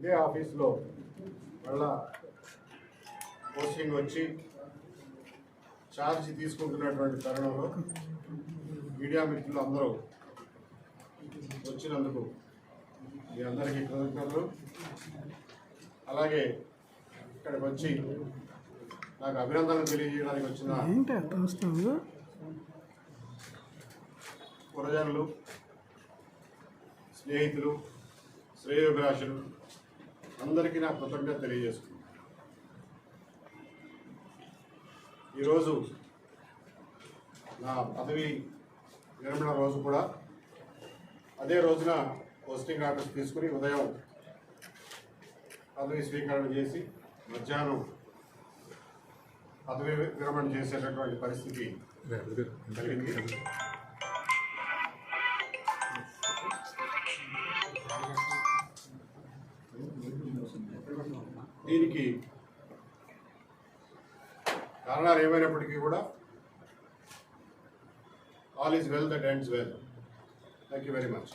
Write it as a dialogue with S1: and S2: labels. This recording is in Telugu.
S1: ఇదే ఆఫీస్లో మళ్ళా పోస్టింగ్ వచ్చి ఛార్జ్ తీసుకుంటున్నటువంటి తరుణంలో మీడియా మిత్రులు అందరూ వచ్చినందుకు మీ అందరికీ కృతజ్ఞతలు. అలాగే ఇక్కడికి వచ్చి నాకు అభినందనలు తెలియజేయడానికి వచ్చిన పురజనులు స్నేహితులు శ్రేయోభిలాషులు అందరికీ నా కృతజ్ఞత తెలియజేసుకున్నాను ఈరోజు నా పదవి విరమణ రోజు కూడా అదే రోజున పోస్టింగ్ ఆర్డర్స్ తీసుకుని ఉదయం పదవి స్వీకరణ చేసి మధ్యాహ్నం పదవి విరమణ చేసేటటువంటి పరిస్థితి కలిగింది దీనికి కారణాలు ఏమైనప్పటికీ కూడా all is well that ends well thank you very much